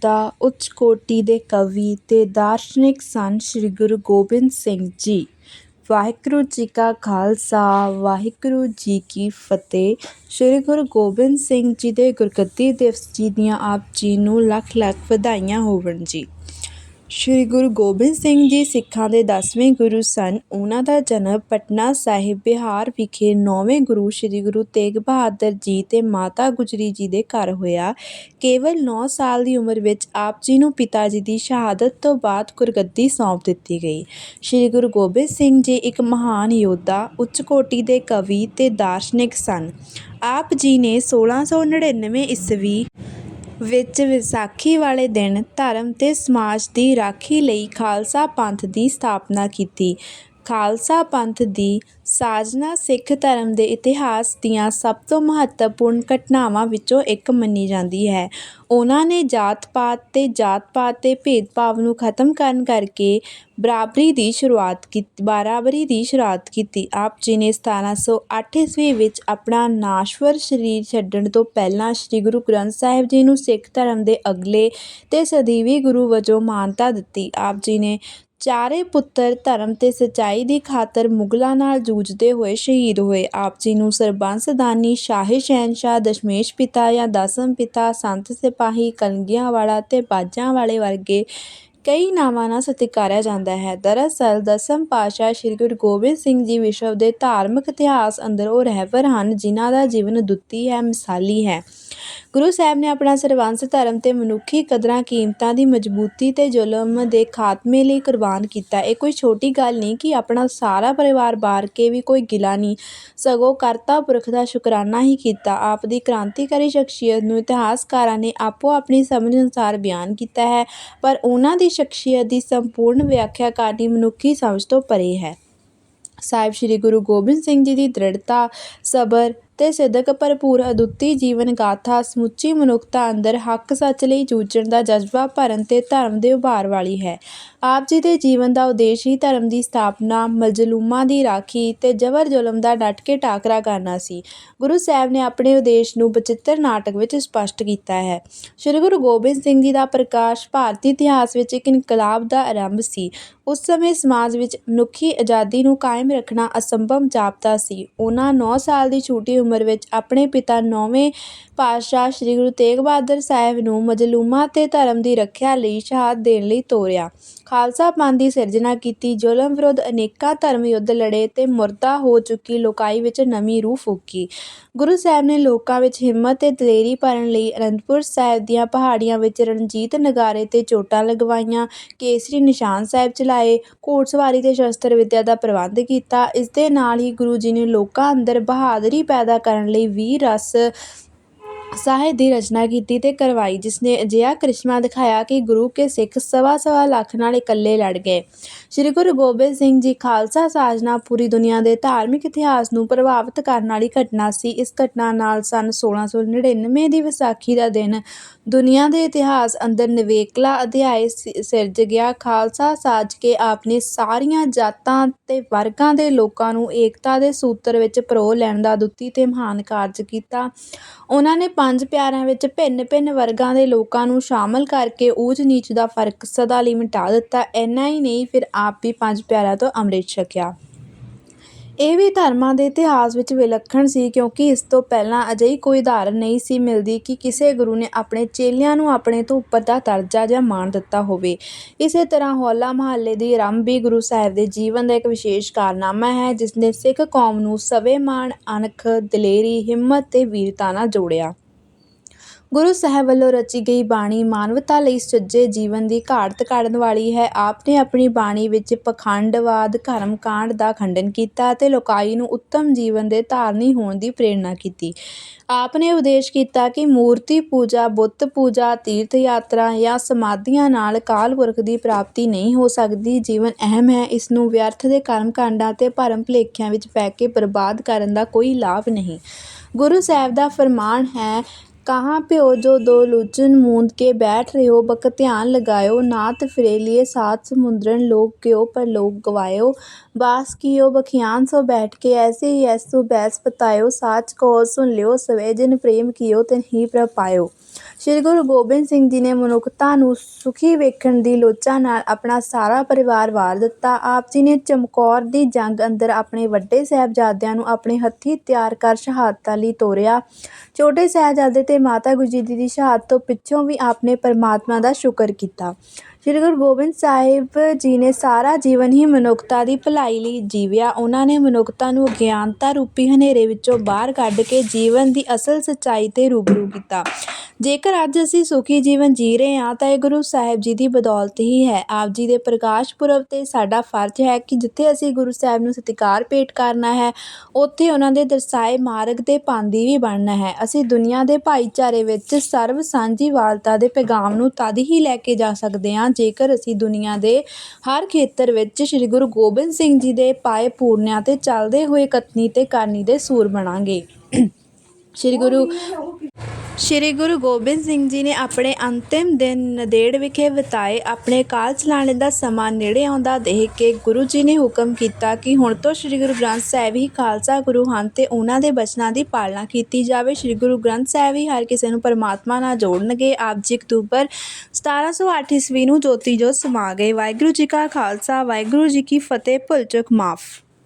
ਦਾ ਉੱਚ ਕੋਟੀ ਦੇ ਕਵੀ ਅਤੇ ਦਾਰਸ਼ਨਿਕ ਸਨ ਸ੍ਰੀ ਗੁਰੂ ਗੋਬਿੰਦ ਸਿੰਘ ਜੀ। ਵਾਹਿਗੁਰੂ ਜੀ ਕਾ ਖਾਲਸਾ, ਵਾਹਿਗੁਰੂ ਜੀ ਕੀ ਫਤਿਹ। ਸ੍ਰੀ ਗੁਰੂ ਗੋਬਿੰਦ ਸਿੰਘ ਜੀ ਦੇ ਗੁਰਗੱਦੀ ਦਿਵਸ ਜੀ ਦੀਆਂ ਆਪ ਜੀ ਨੂੰ ਲੱਖ ਲੱਖ ਵਧਾਈਆਂ ਹੋਵਣ ਜੀ। ਸ੍ਰੀ ਗੁਰੂ ਗੋਬਿੰਦ ਸਿੰਘ ਜੀ ਸਿੱਖਾਂ ਦੇ ਦਸਵੇਂ ਗੁਰੂ ਸਨ। ਉਹਨਾਂ ਦਾ ਜਨਮ ਪਟਨਾ ਸਾਹਿਬ ਬਿਹਾਰ ਵਿਖੇ ਨੌਵੇਂ ਗੁਰੂ ਸ੍ਰੀ ਗੁਰੂ ਤੇਗ ਬਹਾਦਰ ਜੀ ਤੇ ਮਾਤਾ ਗੁਜਰੀ ਜੀ ਦੇ ਘਰ ਹੋਇਆ। ਕੇਵਲ 9 ਸਾਲ ਦੀ ਉਮਰ ਵਿੱਚ ਆਪ ਜੀ ਨੂੰ ਪਿਤਾ ਜੀ ਦੀ ਸ਼ਹਾਦਤ ਤੋਂ ਬਾਅਦ ਗੁਰਗੱਦੀ ਸੌਂਪ ਦਿੱਤੀ ਗਈ। ਸ੍ਰੀ ਗੁਰੂ ਗੋਬਿੰਦ ਸਿੰਘ ਜੀ ਇੱਕ ਮਹਾਨ ਯੋਧਾ, ਉੱਚ ਕੋਟੀ ਦੇ ਕਵੀ ਤੇ ਦਾਰਸ਼ਨਿਕ ਸਨ। ਆਪ ਜੀ ਨੇ 1699 ਈਸਵੀ ਵਿੱਚ ਵਿਸਾਖੀ ਵਾਲੇ ਦਿਨ ਧਰਮ ਅਤੇ ਸਮਾਜ ਦੀ ਰਾਖੀ ਲਈ ਖਾਲਸਾ ਪੰਥ ਦੀ ਸਥਾਪਨਾ ਕੀਤੀ। ਖਾਲਸਾ ਪੰਥ ਦੀ ਸਾਜਨਾ ਸਿੱਖ ਧਰਮ ਦੇ ਇਤਿਹਾਸ ਦੀਆਂ ਸਭ ਤੋਂ ਮਹੱਤਵਪੂਰਨ ਘਟਨਾਵਾਂ ਵਿੱਚੋਂ ਇੱਕ ਮੰਨੀ ਜਾਂਦੀ ਹੈ। ਉਹਨਾਂ ਨੇ ਜਾਤ ਪਾਤ ਅਤੇ ਜਾਤ ਪਾਤ ਦੇ ਭੇਦਭਾਵ ਨੂੰ ਖਤਮ ਕਰਨ ਕਰਕੇ ਬਰਾਬਰੀ ਦੀ ਸ਼ੁਰੂਆਤ ਕੀਤੀ, ਬਰਾਬਰੀ ਦੀ ਸ਼ੁਰੂਆਤ ਕੀਤੀ। ਆਪ ਜੀ ਨੇ 1708 ਈਸਵੀ ਵਿੱਚ ਆਪਣਾ ਨਾਸ਼ਵਰ ਸਰੀਰ ਛੱਡਣ ਤੋਂ ਪਹਿਲਾਂ ਸ੍ਰੀ ਗੁਰੂ ਗ੍ਰੰਥ ਸਾਹਿਬ ਜੀ ਨੂੰ ਸਿੱਖ ਧਰਮ ਦੇ ਅਗਲੇ ਤੇ ਸਦੀਵੀ ਗੁਰੂ ਵਜੋਂ ਮਾਨਤਾ ਦਿੱਤੀ। ਆਪ ਜੀ ਨੇ ਚਾਰੇ ਪੁੱਤਰ ਧਰਮ ਤੇ ਸੱਚਾਈ ਦੀ ਖਾਤਰ ਮੁਗਲਾਂ ਨਾਲ ਜੂਝਦੇ ਹੋਏ ਸ਼ਹੀਦ ਹੋਏ। ਆਪ ਜੀ ਨੂੰ ਸਰਬੰਸਦਾਨੀ ਸ਼ਾਹੀ ਸ਼ਹਿਨਸ਼ਾਹ, ਦਸ਼ਮੇਸ਼ ਪਿਤਾ ਜਾਂ ਦਸਮ ਪਿਤਾ, ਸੰਤ ਸਿਪਾਹੀ ਕਲਗੀਆਂ ਵਾਲਾ ਤੇ ਬਾਜਾਂ ਵਾਲੇ ਵਰਗੇ ਕਈ ਨਾਵਾਂ ਨਾਲ ਸਤਿਕਾਰਿਆ ਜਾਂਦਾ ਹੈ। ਦਰਅਸਲ ਦਸਮ ਪਾਤਸ਼ਾਹ ਸ੍ਰੀ ਗੁਰੂ ਗੋਬਿੰਦ ਸਿੰਘ ਜੀ ਵਿਸ਼ਵ ਦੇ ਧਾਰਮਿਕ ਇਤਿਹਾਸ ਅੰਦਰ ਉਹ ਰਹਿਬਰ ਹਨ, ਜਿਨ੍ਹਾਂ ਦਾ ਜੀਵਨ ਦੁੱਤੀ ਹੈ, ਮਿਸਾਲੀ ਹੈ। ਗੁਰੂ ਸਾਹਿਬ ਨੇ ਆਪਣਾ ਸਰਬੰਸ ਧਰਮ ਤੇ ਮਨੁੱਖੀ ਕਦਰਾਂ ਕੀਮਤਾਂ ਦੀ ਮਜ਼ਬੂਤੀ ਤੇ ਜ਼ੁਲਮ ਦੇ ਖਾਤਮੇ ਲਈ ਕੁਰਬਾਨ ਕੀਤਾ। ਇਹ ਕੋਈ ਛੋਟੀ ਗੱਲ ਨਹੀਂ ਕਿ ਆਪਣਾ ਸਾਰਾ ਪਰਿਵਾਰ ਬਾਰ ਕੇ ਵੀ ਕੋਈ ਗਿਲਾ ਨਹੀਂ, ਸਗੋਂ ਕਰਤਾ ਪੁਰਖ ਦਾ ਸ਼ੁਕਰਾਨਾ ਹੀ ਕੀਤਾ। ਆਪ ਦੀ ਕ੍ਰਾਂਤੀਕਾਰੀ ਸ਼ਖਸੀਅਤ ਨੂੰ ਇਤਿਹਾਸਕਾਰਾਂ ਨੇ ਆਪੋ ਆਪਣੀ ਸਮਝ ਅਨੁਸਾਰ ਬਿਆਨ ਕੀਤਾ ਹੈ, ਪਰ ਉਹਨਾਂ ਦੀ ਸ਼ਖਸੀਅਤ ਦੀ ਸੰਪੂਰਨ ਵਿਆਖਿਆ ਕਰਨੀ ਮਨੁੱਖੀ ਸਮਝ ਤੋਂ ਪਰੇ ਹੈ। ਸਾਹਿਬ ਸ੍ਰੀ ਗੁਰੂ ਗੋਬਿੰਦ ਸਿੰਘ ਜੀ ਦੀ ਦ੍ਰਿੜਤਾ ਸਬਰ ਤੇ ਸਿਦਕ ਭਰਪੂਰ ਅਦੁੱਤੀ ਜੀਵਨ ਗਾਥਾ ਸਮੁੱਚੀ ਮਨੁੱਖਤਾ ਅੰਦਰ ਹੱਕ ਸੱਚ ਲਈ ਜੂਝਣ ਦਾ ਜਜ਼ਬਾ ਭਰਨ ਤੇ ਧਰਮ ਦੇ ਉਭਾਰ ਵਾਲੀ ਹੈ। ਆਪ ਜੀ ਦੇ ਜੀਵਨ ਦਾ ਉਦੇਸ਼ ਹੀ ਧਰਮ ਦੀ ਸਥਾਪਨਾ, ਮਜ਼ਲੂਮਾਂ ਦੀ ਰਾਖੀ ਤੇ ਜਬਰ ਜ਼ੁਲਮ ਦਾ ਡਟ ਕੇ ਟਾਕਰਾ ਕਰਨਾ ਸੀ। ਗੁਰੂ ਸਾਹਿਬ ਨੇ ਆਪਣੇ ਉਦੇਸ਼ ਨੂੰ ਬਚਿੱਤਰ ਨਾਟਕ ਵਿੱਚ ਸਪਸ਼ਟ ਕੀਤਾ ਹੈ। ਸ੍ਰੀ ਗੁਰੂ ਗੋਬਿੰਦ ਸਿੰਘ ਜੀ ਦਾ ਪ੍ਰਕਾਸ਼ ਭਾਰਤੀ ਇਤਿਹਾਸ ਵਿੱਚ ਇੱਕ ਇਨਕਲਾਬ ਦਾ ਆਰੰਭ ਸੀ। ਉਸ ਸਮੇਂ ਸਮਾਜ ਵਿੱਚ ਮਨੁੱਖੀ ਆਜ਼ਾਦੀ ਨੂੰ ਕਾਇਮ ਰੱਖਣਾ ਅਸੰਭਵ ਜਾਪਦਾ ਸੀ। ਉਹਨਾਂ 9 ਸਾਲ ਦੀ ਛੋਟੀ ਉਮਰ ਵਿੱਚ ਆਪਣੇ ਪਿਤਾ ਨੌਵੇਂ ਪਾਤਸ਼ਾਹ ਸ੍ਰੀ ਗੁਰੂ ਤੇਗ ਬਹਾਦਰ ਸਾਹਿਬ ਨੂੰ ਮਜ਼ਲੂਮਾਂ ਤੇ ਧਰਮ ਦੀ ਰੱਖਿਆ ਲਈ ਸ਼ਹਾਦਤ ਦੇਣ ਲਈ ਤੋਰਿਆ। ਖਾਲਸਾ ਪੰਥ ਦੀ ਸਿਰਜਣਾ ਕੀਤੀ, ਜ਼ੁਲਮ ਵਿਰੁੱਧ ਅਨੇਕਾਂ ਧਰਮ ਯੁੱਧ ਲੜੇ ਤੇ ਮੁਰਦਾ ਹੋ ਚੁੱਕੀ, ਲੋਕਾਈ ਵਿੱਚ ਨਵੀਂ ਰੂਹ ਫੂਕੀ। ਗੁਰੂ ਸਾਹਿਬ ਨੇ ਲੋਕਾਂ ਵਿੱਚ ਹਿੰਮਤ ਤੇ ਦਲੇਰੀ ਭਰਨ ਲਈ ਅਨੰਦਪੁਰ ਸਾਹਿਬ ਦੀਆਂ ਪਹਾੜੀਆਂ ਵਿੱਚ ਰਣਜੀਤ ਨਗਾਰੇ ਤੇ ਚੋਟਾਂ ਲਗਵਾਈਆਂ, ਕੇਸਰੀ ਨਿਸ਼ਾਨ ਸਾਹਿਬ ਚਲਾਏ, ਘੋੜਸਵਾਰੀ ਤੇ ਸ਼ਸਤਰ ਵਿੱਦਿਆ ਦਾ ਪ੍ਰਬੰਧ ਕੀਤਾ। ਇਸ ਦੇ ਨਾਲ ਹੀ ਗੁਰੂ ਜੀ ਨੇ ਲੋਕਾਂ ਅੰਦਰ ਬਹਾਦਰੀ ਪੈਦਾ ਕਰਨ ਲਈ ਵੀ ਰਸ ਸਾਹਿਤ ਦੀ ਰਚਨਾ ਕੀਤੀ ਤੇ ਕਰਵਾਈ ਜਿਸ ਨੇ ਅਜਿਹਾ ਕ੍ਰਿਸ਼ਮਾ ਦਿਖਾਇਆ ਕਿ ਗੁਰੂ ਕੇ ਸਿੱਖ ਸਵਾ ਸਵਾ ਲੱਖ ਨਾਲ ਇਕੱਲੇ ਲੜ ਗਏ। ਸ੍ਰੀ ਗੁਰੂ ਗੋਬਿੰਦ ਸਿੰਘ ਜੀ ਖਾਲਸਾ ਸਾਜਨਾ ਪੂਰੀ ਦੁਨੀਆ ਦੇ ਧਾਰਮਿਕ ਇਤਿਹਾਸ ਨੂੰ ਪ੍ਰਭਾਵਿਤ ਕਰਨ ਵਾਲੀ ਘਟਨਾ ਸੀ। ਇਸ ਘਟਨਾ ਨਾਲ ਸਨ 1699 ਦੀ ਵਿਸਾਖੀ ਦਾ ਦਿਨ ਦੁਨੀਆ ਦੇ ਇਤਿਹਾਸ ਅੰਦਰ ਨਿਵੇਕਲਾ ਅਧਿਆਇ ਸਿਰਜ ਗਿਆ। ਖਾਲਸਾ ਸਾਜ ਕੇ ਆਪਨੇ ਸਾਰੀਆਂ ਜਾਤਾਂ ਤੇ ਵਰਗਾਂ ਦੇ ਲੋਕਾਂ ਨੂੰ ਏਕਤਾ ਦੇ ਸੂਤਰ ਵਿੱਚ ਪਰੋ ਲੈਣ ਦਾ ਦੁੱਤੀ ਤੇ ਮਹਾਨ ਕਾਰਜ ਕੀਤਾ। ਉਹਨਾਂ ਨੇ ਪੰਜ ਪਿਆਰਿਆਂ ਵਿੱਚ ਭਿੰਨ ਭਿੰਨ ਵਰਗਾਂ ਦੇ ਲੋਕਾਂ ਨੂੰ ਸ਼ਾਮਲ ਕਰਕੇ ਊਚ ਨੀਚ ਦਾ ਫ਼ਰਕ ਸਦਾ ਲਈ ਮਿਟਾ ਦਿੱਤਾ, ਇੰਨਾ ਹੀ ਨਹੀਂ, ਫਿਰ ਆਪ ਵੀ ਪੰਜ ਪਿਆਰਿਆਂ ਤੋਂ ਅੰਮ੍ਰਿਤ ਛਕਿਆ। ਇਹ ਵੀ ਧਰਮਾਂ ਦੇ ਇਤਿਹਾਸ ਵਿੱਚ ਵਿਲੱਖਣ ਸੀ, ਕਿਉਂਕਿ ਇਸ ਤੋਂ ਪਹਿਲਾਂ ਅਜਿਹੀ ਕੋਈ ਉਦਾਹਰਨ ਨਹੀਂ ਸੀ ਮਿਲਦੀ ਕਿ ਕਿਸੇ ਗੁਰੂ ਨੇ ਆਪਣੇ ਚੇਲਿਆਂ ਨੂੰ ਆਪਣੇ ਤੋਂ ਉੱਪਰ ਦਾ ਦਰਜਾ ਜਾਂ ਮਾਣ ਦਿੱਤਾ ਹੋਵੇ। ਇਸੇ ਤਰ੍ਹਾਂ ਹੋਲਾ ਮਹੱਲੇ ਦੀ ਆਰੰਭ ਵੀ ਗੁਰੂ ਸਾਹਿਬ ਦੇ ਜੀਵਨ ਦਾ ਇੱਕ ਵਿਸ਼ੇਸ਼ ਕਾਰਨਾਮਾ ਹੈ, ਜਿਸਨੇ ਸਿੱਖ ਕੌਮ ਨੂੰ ਸਵੈਮਾਣ ਅਣਖ, ਦਲੇਰੀ, ਹਿੰਮਤ ਤੇ ਵੀਰਤਾ ਨਾਲ ਜੋੜਿਆ। ਗੁਰੂ ਸਾਹਿਬ ਵੱਲੋਂ ਰਚੀ ਗਈ ਬਾਣੀ ਮਾਨਵਤਾ ਲਈ ਸੁਚੱਜੇ ਜੀਵਨ ਦੀ ਘਾਟ ਕਾੜਨ ਵਾਲੀ ਹੈ। ਆਪ ਨੇ ਆਪਣੀ ਬਾਣੀ ਵਿੱਚ ਪਖੰਡਵਾਦ ਕਰਮ ਕਾਂਡ ਦਾ ਖੰਡਨ ਕੀਤਾ ਅਤੇ ਲੋਕਾਈ ਨੂੰ ਉੱਤਮ ਜੀਵਨ ਦੇ ਧਾਰਨੀ ਹੋਣ ਦੀ ਪ੍ਰੇਰਣਾ ਕੀਤੀ। ਆਪ ਨੇ ਉਪਦੇਸ਼ ਕੀਤਾ ਕਿ ਮੂਰਤੀ ਪੂਜਾ, ਬੁੱਤ ਪੂਜਾ, ਤੀਰਥ ਯਾਤਰਾ ਜਾਂ ਸਮਾਧੀਆਂ ਨਾਲ ਕਾਲ ਪੁਰਖ ਦੀ ਪ੍ਰਾਪਤੀ ਨਹੀਂ ਹੋ ਸਕਦੀ। ਜੀਵਨ ਅਹਿਮ ਹੈ। ਇਸ ਨੂੰ ਵਿਅਰਥ ਦੇ ਕਰਮ ਕਾਂਡਾਂ ਤੇ ਭਰਮ ਭੁਲੇਖਿਆਂ ਵਿੱਚ ਪੈ ਕੇ ਬਰਬਾਦ ਕਰਨ ਦਾ ਕੋਈ ਲਾਭ ਨਹੀਂ। ਗੁਰੂ ਸਾਹਿਬ ਦਾ ਫਰਮਾਨ ਹੈ कहाँ पे जो दो लुचन मूंद के बैठ रहे हो बक ध्यान लगायो। नात फिरेलिए, सात समुद्रन लोग गयो पर लोग गवायो। बास कियो, बखियान सो बैठ के ऐसे ही ऐसो बैस बतायो। साच कहो सुन लियो, सवे जिन प्रेम कियो ही प्र पायो। ਸ੍ਰੀ ਗੁਰੂ ਗੋਬਿੰਦ ਸਿੰਘ ਜੀ ਨੇ ਮਨੁੱਖਤਾ ਨੂੰ ਸੁਖੀ ਵੇਖਣ ਦੀ ਲੋਚਾ ਨਾਲ ਆਪਣਾ ਸਾਰਾ ਪਰਿਵਾਰ ਵਾਰ ਦਿੱਤਾ। ਆਪ ਜੀ ਨੇ ਚਮਕੌਰ ਦੀ ਜੰਗ ਅੰਦਰ ਆਪਣੇ ਵੱਡੇ ਸਾਹਿਬਜ਼ਾਦਿਆਂ ਨੂੰ ਆਪਣੇ ਹੱਥੀਂ ਤਿਆਰ ਕਰ ਸ਼ਹਾਦਤਾਂ ਲਈ ਤੋਰਿਆ। ਛੋਟੇ ਸਾਹਿਬਜ਼ਾਦੇ ਤੇ ਮਾਤਾ ਗੁਜਰੀ ਦੀ ਸ਼ਹਾਦਤ ਤੋਂ ਪਿੱਛੋਂ ਵੀ ਆਪਨੇ ਪਰਮਾਤਮਾ ਦਾ ਸ਼ੁਕਰ ਕੀਤਾ। ਸ੍ਰੀ ਗੁਰੂ ਗੋਬਿੰਦ ਸਾਹਿਬ ਜੀ ਨੇ ਸਾਰਾ ਜੀਵਨ ਹੀ ਮਨੁੱਖਤਾ ਦੀ ਭਲਾਈ ਲਈ ਜੀਵਿਆ। ਉਹਨਾਂ ਨੇ ਮਨੁੱਖਤਾ ਨੂੰ ਅਗਿਆਨਤਾ ਰੂਪੀ ਹਨੇਰੇ ਵਿੱਚੋਂ ਬਾਹਰ ਕੱਢ ਕੇ ਜੀਵਨ ਦੀ ਅਸਲ ਸੱਚਾਈ ਤੇ ਰੂਬਰੂ ਕੀਤਾ। ਜੇਕਰ ਅੱਜ ਅਸੀਂ ਸੁਖੀ ਜੀਵਨ ਜੀ ਰਹੇ ਹਾਂ, ਤਾਂ ਇਹ ਗੁਰੂ ਸਾਹਿਬ ਜੀ ਦੀ ਬਦੌਲਤ ਹੀ ਹੈ। ਆਪ ਜੀ ਦੇ ਪ੍ਰਕਾਸ਼ ਪੁਰਬ ਤੇ ਸਾਡਾ ਫਰਜ਼ ਹੈ ਕਿ ਜਿੱਥੇ ਅਸੀਂ ਗੁਰੂ ਸਾਹਿਬ ਨੂੰ ਸਤਿਕਾਰ ਭੇਟ ਕਰਨਾ ਹੈ, ਉੱਥੇ ਉਹਨਾਂ ਦੇ ਦਰਸਾਏ ਮਾਰਗ ਦੇ ਪਾਂਦੀ ਵੀ ਬਣਨਾ ਹੈ। ਅਸੀਂ ਦੁਨੀਆ ਦੇ ਭਾਈਚਾਰੇ ਵਿੱਚ ਸਰਬ ਸਾਂਝੀਵਾਲਤਾ ਦੇ ਪੈਗਾਮ ਨੂੰ ਤਦ ਹੀ ਲੈ ਕੇ ਜਾ ਸਕਦੇ ਹਾਂ ਜੇਕਰ ਅਸੀਂ ਦੁਨੀਆ ਦੇ ਹਰ ਖੇਤਰ ਵਿੱਚ ਸ੍ਰੀ ਗੁਰੂ ਗੋਬਿੰਦ ਸਿੰਘ ਜੀ ਦੇ ਪਾਏ ਪੂਰਨਿਆਂ ਤੇ ਚੱਲਦੇ ਹੋਏ ਕਤਨੀ ਤੇ ਕਰਨੀ ਦੇ ਸੂਰ ਬਣਾਂਗੇ। ਸ੍ਰੀ ਗੁਰੂ ਸ੍ਰੀ ਗੁਰੂ ਗੋਬਿੰਦ ਸਿੰਘ ਜੀ ਨੇ ਆਪਣੇ ਅੰਤਿਮ ਦਿਨ ਨਦੇੜ ਵਿਖੇ ਬਿਤਾਏ। ਆਪਣੇ ਕਾਲ ਚਲਾਣੇ ਦਾ ਸਮਾਂ ਨੇੜੇ ਆਉਂਦਾ ਦੇਖ ਕੇ ਗੁਰੂ ਜੀ ਨੇ ਹੁਕਮ ਕੀਤਾ ਕਿ ਹੁਣ ਤੋਂ ਸ੍ਰੀ ਗੁਰੂ ਗ੍ਰੰਥ ਸਾਹਿਬ ਹੀ ਖਾਲਸਾ ਗੁਰੂ ਹਨ ਤੇ ਉਹਨਾਂ ਦੇ ਬਚਨਾਂ ਦੀ ਪਾਲਣਾ ਕੀਤੀ ਜਾਵੇ। ਸ੍ਰੀ ਗੁਰੂ ਗ੍ਰੰਥ ਸਾਹਿਬ ਹੀ ਹਰ ਕਿਸੇ ਨੂੰ ਪਰਮਾਤਮਾ ਨਾਲ ਜੋੜਨਗੇ। ਆਪ ਜੀ ਅਕਤੂਬਰ 1708 ਈਸਵੀ ਨੂੰ ਜੋਤੀ ਜੋਤ ਸਮਾ ਗਏ। ਵਾਹਿਗੁਰੂ ਜੀ ਕਾ ਖਾਲਸਾ, ਵਾਹਿਗੁਰੂ ਜੀ ਕੀ ਫਤਿਹ। ਭੁੱਲ ਚੁੱਕ ਮਾਫ।